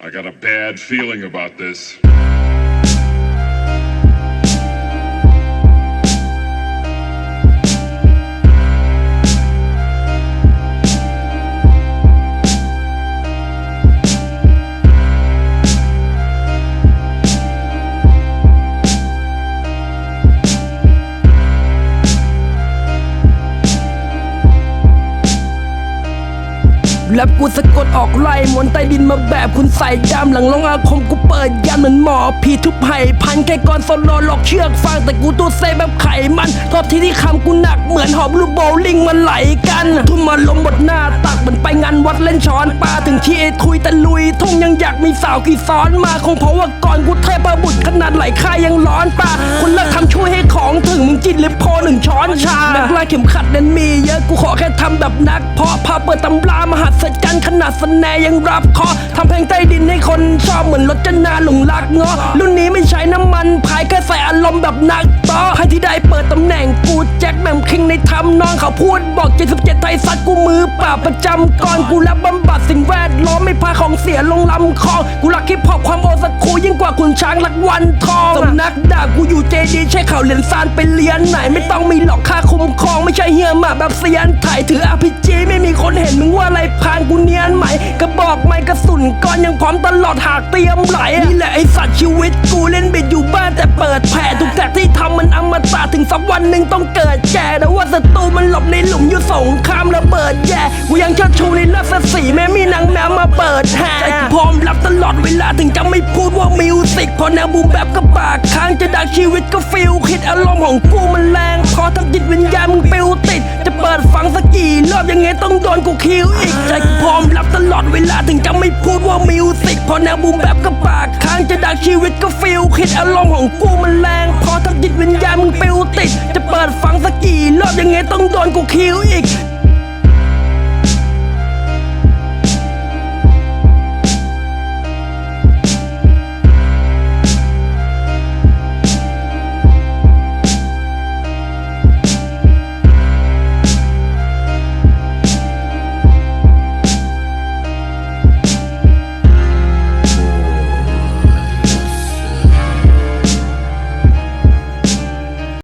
I got a bad feeling about this. แลบกูสะกดออกไล่มนใต้ดินมาแบบคุณใส่ยามหลังลงอาคมกูเปิดยามเหมือนหมอผีทุบไห่พันแค่ก่อนโซโลหลอกเชือกฟังแต่กูตัวเซแบบไขมันรอบที่ที่คำกูหนักเหมือนหอบลูกโบลิ่งมันไหลกัน ทุ่มมาลมหมดหน้าตักเหมือนไปงานวัดเล่นช้อนปลาถึงที่ไอ้ทุยตะลุยทุ่งยังอยากมีสาวกี่ซ้อนมาคงเพราะว่าก่อนกูเทพบุตรขนาดไหลค่ายังร้อนปลาคนเลิกทำช่วยให้ของถึงมึงจิตหรือพอหนึ่งช้อนชานักล่าเข็มขัดนั้นมี กูขอแค่ทำแบบนัก เพาะพาเปิดตำรามหัศจรรย์ขนาดสแนยังรับคอทำเพลงใต้ดินให้คนชอบเหมือนรถจนาหลงรักเงาะรุ่นนี้ไม่ใช้น้ำมันพายแค่ใส่อารมณ์แบบนักต่อใครที่ได้เปิดตำแหน่งกูแจ็คแมมคิงในทำนองเขาพูดบอก77ไทยซัดกูมือป่าประจำก่อนกูรับบำบัดสิ่งแวดล้อมไม่พาของเสียลงลำคลองกูรักฮิปฮอปความโอสคูยิ่งกว่าคุณช้างรักวันทองสำนักด่ากูอยู่เจดีใช้ข่าวเหรียญซานไปเรียนไหนไม่ต้องมีหลอกค่าคุ้ม ช่เฮียหมาแบบเซียนถ่ายถืออาพีจีไม่มีคนเห็นมึงว่าอะไรพางกูเนียนไหม่กระบอกไม้กระสุนก้อนยังพร้อมตลอดหากเตรียมไหลนี่แหละไอสัตว์ชีวิตกูเล่นบิดอยู่บ้านแต่เปิดแผ่ทุกแท็กที่ทำมันอมตะถึงสักวันหนึ่งต้องเกิดแก่แต่ว่าศัตรูมันหลบในหลุมอยู่สงครามระเบิดแย่กูยังเชิดชูในรัศสีแม้มีนางแมวมาเปิดแห่ใจกูพร้อมรับตลอดเวลาถึงจะไม่พูดว่ามิวสิกพอแนวบูมแบบก็ปากค้างจะดักชีวิตก็ฟิลคิดอารมณ์ของกูมันแรงพอทำจิตวิญญาณมึง ไงต้องโดนกูคิวอีกใจกูพร้อมรับตลอดเวลาถึงจะไม่พูดว่ามิวสิกพอแนวบูมแบบก็ปากค้างจะดักชีวิตก็ฟิลคิดอารมณ์ของกูมันแรง พอทำจิตวิญญาณมึงปิวติด จะเปิดฟังสักกี่รอบยังไงต้องโดนกูคิวอีก